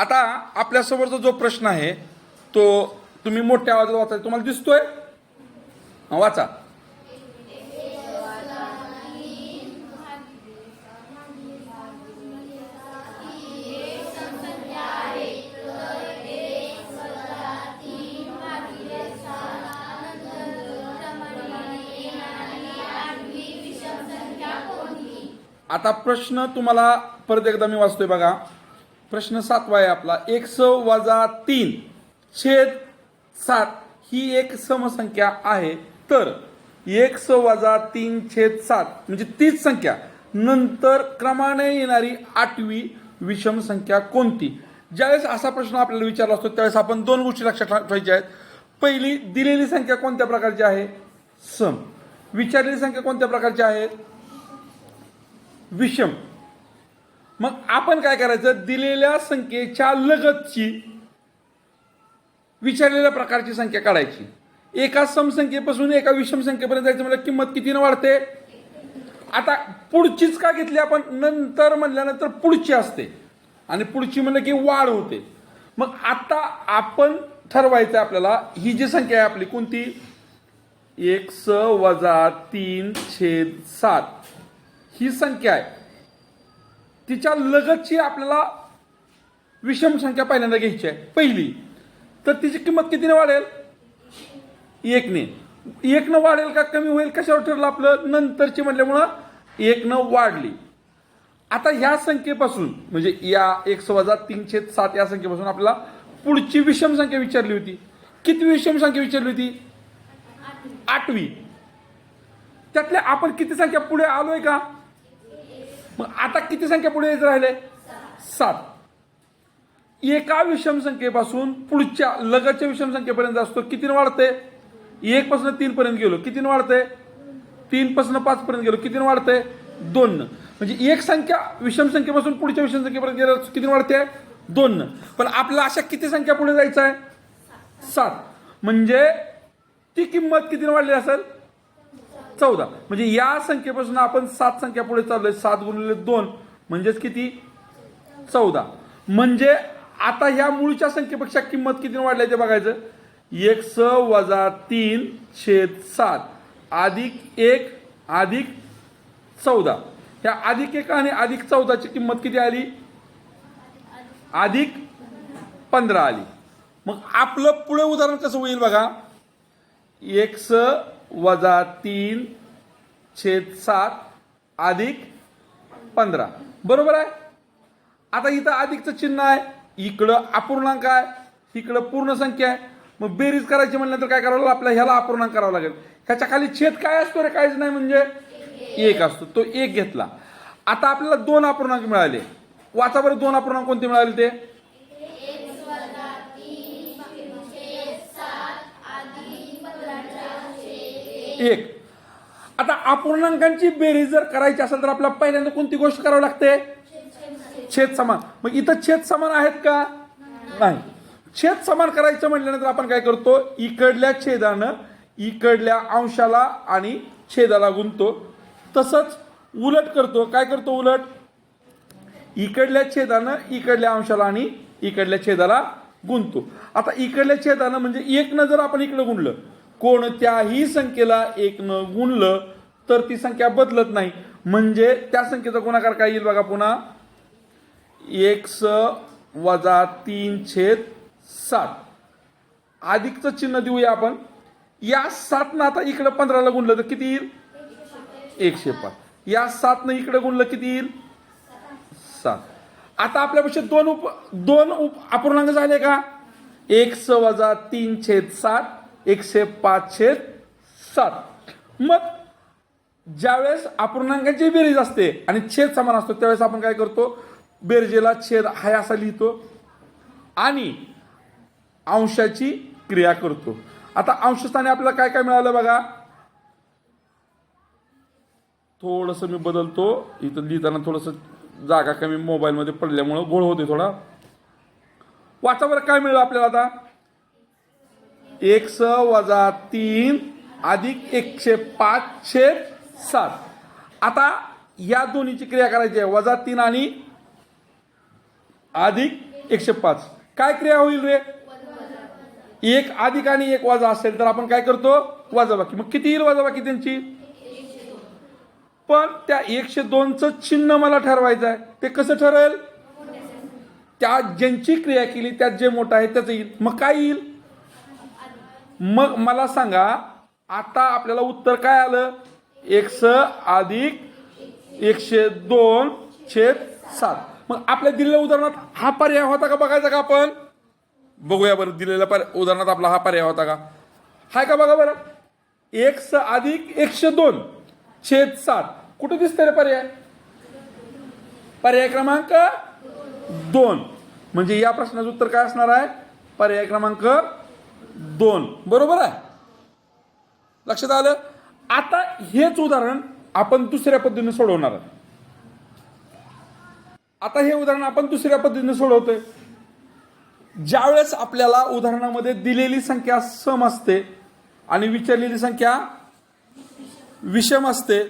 आता आपल्यासमोरचा जो प्रश्न आहे तो तुम्ही मोठ्या आवाजात वाचा तुम्हाला दिसतोय? हा, वाचा. आता प्रश्न तुम्हाला परत एकदा मी वाचतोय बघा. प्रश्न सातवा आहे आपला. एक स वजा तीन छेद सात ही एक समसंख्या आहे. तर एक स वजा तीन छेद सात म्हणजे तीच संख्या. नंतर क्रमाने येणारी आठवी विषम संख्या कोणती? ज्यावेळेस असा प्रश्न आपल्याला विचारला असतो त्यावेळेस आपण दोन गोष्टी लक्षात ठेवायच्या आहेत. पहिली दिलेली संख्या कोणत्या प्रकारची आहे? सम. विचारलेली संख्या कोणत्या प्रकारची आहे? विषम. मग आपण काय करायचं? दिलेल्या संख्येच्या लगतची विचारलेल्या प्रकारची संख्या काढायची. एका समसंख्येपासून एका विषम संख्येपर्यंत जायचं म्हणजे किंमत कितीनं वाढते? आता पुढचीच का घेतली आपण? नंतर म्हणल्यानंतर पुढची असते. आणि पुढची म्हणलं की वाढ होते. मग आता आपण ठरवायचं आहे आपल्याला ही जी संख्या आहे आपली कोणती? एक स वजा तीन छेद सात. ही संख्या आहे. तिच्या लगतची आपल्याला विषम संख्या पहिल्यांदा घ्यायची आहे. पहिली. तर तिची किंमत कितीने वाढेल? एकने. एकनं वाढेल का कमी होईल? कशावर ठरलं आपलं? नंतरची म्हटल्यामुळं एकनं वाढली. आता ह्या संख्येपासून म्हणजे या एक वजा तीनशे सात या संख्येपासून आपल्याला पुढची विषम संख्या विचारली होती. किती विषम संख्या विचारली होती? आठवी. त्यातल्या आपण किती संख्या पुढे आलोय का? मग आता किती संख्या पुढे येत राहिले? सात. एका विषम संख्येपासून पुढच्या लगतच्या विषम संख्येपर्यंत असतो. कितीनं वाढते एक पासून तीन पर्यंत गेलो. कितीनं वाढते तीन पासून पाच पर्यंत गेलो. कितीनं वाढते दोन. म्हणजे एक संख्या विषम संख्येपासून पुढच्या विषम संख्येपर्यंत गेलं किती वाढते दोन. पण आपल्याला अशा किती संख्या पुढे जायचं आहे सात. म्हणजे ती किंमत कितीनं वाढली असेल? चौदा. म्हणजे या संख्येपासून आपण सात संख्या पुढे चाललोय. सात गुणिले दोन म्हणजेच किती? चौदा. म्हणजे आता ह्या मूळच्या संख्येपेक्षा किंमत किती वाढली ते बघायचं. एक स वजा तीन छेद सात. अधिक एक अधिक चौदा. ह्या अधिक एक आणि अधिक चौदाची किंमत किती आली? अधिक पंधरा आली. मग आपलं पुढे उदाहरण कसं होईल बघा? एक स वजा तीन छेद सात अधिक पंधरा. बरोबर आहे? आता इथं अधिकचं चिन्ह आहे. इकडं अपूर्णांक आहे. इकडं पूर्ण संख्या आहे. मग बेरीज करायची म्हणलं तर काय करावं लागेल? आपल्याला ह्याला अपूर्णांक करावं लागेल. ह्याच्या खाली छेद काय असतो रे? काहीच नाही म्हणजे? एक असतो. तो एक घेतला. आता आपल्याला दोन अपूर्णांक मिळाले. वाचा बरं दोन अपूर्णांक कोणते मिळाले ते? एक. आता अपूर्णांकांची बेरीज जर करायची असेल तर आपल्याला पहिल्यांदा कोणती गोष्ट करावी लागते? छेद समान. मग इथं छेद समान आहेत का? नाही. छेद समान करायचं म्हटल्यानंतर आपण काय करतो? इकडल्या छेदानं इकडल्या अंशाला आणि छेदाला गुंतो तसंच उलट करतो. काय करतो उलट? इकडल्या छेदानं इकडल्या अंशाला आणि इकडल्या छेदाला गुंतो आता इकडल्या छेदानं म्हणजे एकनं जर आपण इकडं गुंडलं कोणत्याही संख्येला एकनं गुणलं तर ती संख्या बदलत नाही. म्हणजे त्या संख्येचा गुणाकार काय येईल बघा पुन्हा? एक स वजा तीन छेद सात. अधिकचं चिन्ह देऊया आपण. या सातनं आता इकडं पंधराला गुणलं तर किती येईल? एकशे पाच. या सातनं इकडं गुणलं किती येईल? सात. आता आपल्यापेक्षा दोन उप दोन उप अपूर्णांक झाले का? एक स वजा तीन छेद सात. एकशे पाचशे सात. मग ज्यावेळेस अपूर्णांकाची बेरीज असते आणि छेद समान असतो त्यावेळेस आपण काय करतो? बेरजेला छेद हाय असा लिहितो आणि अंशाची क्रिया करतो. आता अंशस्थानी आपल्याला काय काय मिळालं बघा? थोडंसं मी बदलतो. इथं लिहिताना थोडंसं जागा कमी मोबाईलमध्ये पडल्यामुळं गोळ होते थोडा. वाचा बरं काय मिळालं आपल्याला आता? एक स वजा तीन अधिक एकशे पाच छेद सात. आता या दोन्हीची क्रिया करायची आहे. वजा तीन आणि अधिक एकशे पाच. काय क्रिया होईल रे? एक अधिक आणि एक वाजा असेल तर आपण काय करतो? वाजाबाकी. मग किती येईल वाजाबाकी त्यांची? पण त्या एकशे दोनचं चिन्ह मला ठरवायचं आहे. ते कसं ठरेल? त्या ज्यांची क्रिया केली त्यात जे मोठं आहे त्याचं येईल. मग काय येईल? मग मला सांगा आता आपल्याला उत्तर काय आलं? एकस अधिक एकशे दोन छेद सात. मग आपल्या दिलेल्या उदाहरणात हा पर्याय होता का बघायचा का आपण? बघूया बरं दिलेल्या पर उदाहरणात आपला हा पर्याय होता का? हाय का बघा बरं? एकस अधिक एकशे दोन छेद सात. कुठे दिसतंय रे पर्याय? पर्याय क्रमांक दोन. म्हणजे या प्रश्नाचं उत्तर काय असणार आहे? पर्याय क्रमांक दोन. बरोबर आहे. लक्षात आलं? आता हेच उदाहरण आपण दुसऱ्या पद्धतीने सोडवणार आहोत. आता हे उदाहरण आपण दुसऱ्या पद्धतीने सोडवतोय. ज्यावेळेस आपल्याला उदाहरणामध्ये दिलेली संख्या सम असते आणि विचारलेली संख्या विषम असते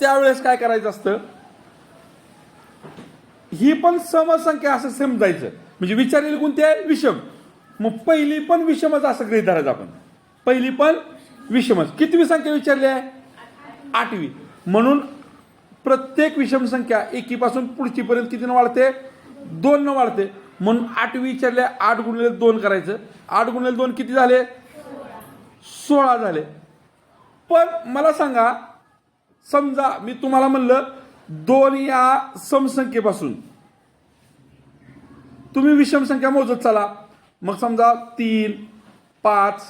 त्यावेळेस काय करायचं असतं? ही पण समसंख्या असं समजायचं. म्हणजे विचारलेली कोणती आहे? विषम. मग पहिली पण विषमच असं गृहित धरायचं आपण. पहिली पण विषमच. कितवी संख्या विचारली आहे? आठवी. म्हणून प्रत्येक विषम संख्या एकीपासून पुढची पर्यंत कितीनं वाढते? दोन न वाढते. म्हणून आठवी विचारले आठ गुणिले दोन करायचं. आठ गुणिले दोन किती झाले? सोळा झाले. पण मला सांगा समजा मी तुम्हाला म्हणलं दोन या समसंख्येपासून. तुम्ही विषम संख्या मोजत चला. मग समजा तीन पाच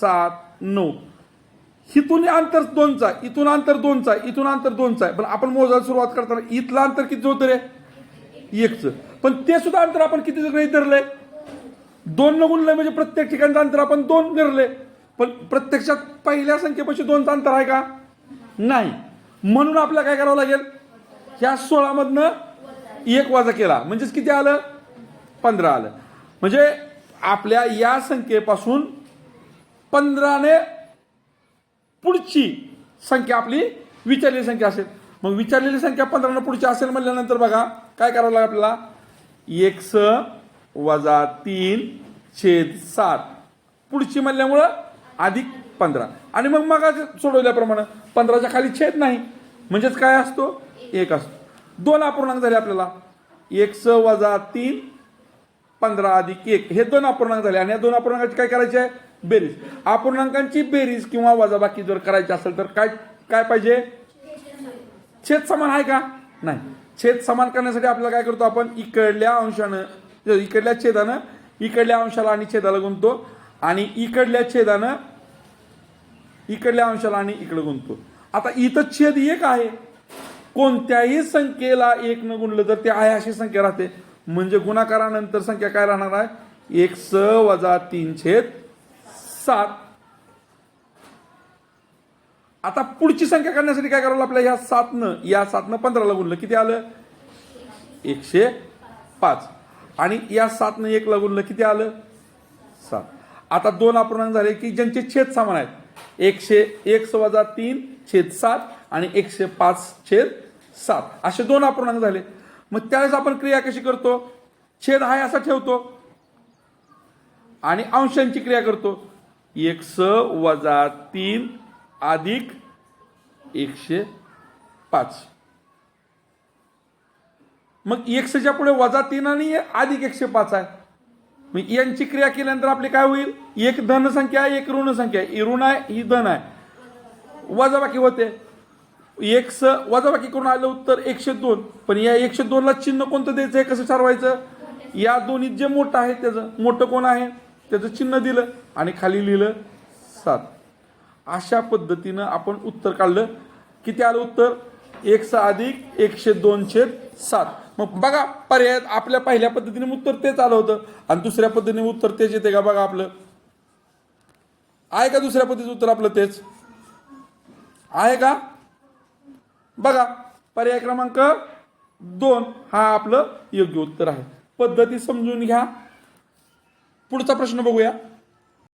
सात नऊ. इथून अंतर दोनचा आहे, इथून अंतर दोनचा आहे, इथून अंतर दोनचा आहे. पण आपण मोजायला सुरुवात करताना इथलं अंतर किती होतं रे? एकचं. पण ते सुद्धा अंतर आपण किती गृहित धरलंय. दोन न गुणलंय म्हणजे प्रत्येक ठिकाणचं अंतर आपण दोन धरले पण प्रत्यक्षात पहिल्या संख्येपाशी दोनचं अंतर आहे का? नाही. म्हणून आपल्याला काय करावं लागेल? ह्या सोळामधनं एक वाजा केला. म्हणजेच किती आलं? पंधरा आलं. म्हणजे आपल्या या संख्येपासून पंधराने पुढची संख्या आपली विचारलेली संख्या असेल. मग विचारलेली संख्या पंधरानं पुढची असेल म्हणल्यानंतर बघा काय करावं लागेल आपल्याला? एक स वजा तीन छेद सात. पुढची म्हणल्यामुळं अधिक पंधरा. आणि मग मग सोडवल्याप्रमाणे पंधराच्या खाली छेद नाही. म्हणजेच काय असतो? एक असतो. दोन अपूर्णांक झाले आपल्याला. एक स वजा तीन पंधरा अधिक एक. हे दोन अपूर्णांक झाले. आणि या दोन अपूर्णांकाची काय करायची आहे? बेरीज. अपूर्णांकांची बेरीज किंवा वजाबाकी जर करायची असेल तर काय काय पाहिजे? छेद समान आहे का? नाही. छेद समान करण्यासाठी आपल्याला काय करतो आपण? इकडल्या अंशानं इकडल्या छेदानं इकडल्या अंशाला आणि छेदाला गुंततो. आणि इकडल्या छेदानं इकडल्या अंशाला आणि इकडे गुंततो. आता इथं छेद एक आहे. कोणत्याही संख्येला एक न गुणलं तर ते आहे अशी संख्या राहते. म्हणजे गुणाकारानंतर संख्या काय राहणार आहे? एक स वजा तीन छेद सात. आता पुढची संख्या काढण्यासाठी काय करावं आपल्या ह्या सातनं या सातनं पंधराला गुणलं. किती आलं? एकशे पाच. आणि या सातनं एक गुणलं किती आलं? सात. आता दोन अपूर्णांक झाले की ज्यांचे छेद समान आहेत. एकशे एक वजा तीन छेद सात आणि एकशे पाच छेद सात. असे दोन अपूर्णांक झाले. मग त्यावेळेस आपण क्रिया कशी करतो? छेद हाय असा ठेवतो. आणि अंशांची क्रिया करतो. एक स वजा तीन अधिक एकशे पाच. मग एकशेच्या पुढे वजा तीन आणि अधिक एकशे पाच आहे. मग यांची क्रिया केल्यानंतर आपली काय होईल? एक धन संख्या आहे, एक ऋण संख्या आहे. ऋण आहे ही धन आहे. वजा बाकी होते. एक स वजाबाकी करून आलं उत्तर एकशे दोन. पण या एकशे दोनला चिन्ह कोणतं द्यायचं? आहे कसं ठरवायचं? या दोन्ही जे मोठं आहे त्याचं. मोठं कोण आहे? त्याचं चिन्ह दिलं आणि खाली लिहिलं सात. अशा पद्धतीनं आपण उत्तर काढलं. किती आलं उत्तर? एकशे अधिक एकशे दोन छेद सात. मग बघा पर्याय आपल्या पहिल्या पद्धतीने उत्तर तेच आलं होतं. आणि दुसऱ्या पद्धतीने उत्तर तेच येते का? बघा आपलं. आहे का दुसऱ्या पद्धतीचं उत्तर आपलं तेच? आहे का? बघा पर्याय क्रमांक दोन हा आपलं योग्य उत्तर आहे. पद्धती समजून घ्या. पुढचा प्रश्न बघूया.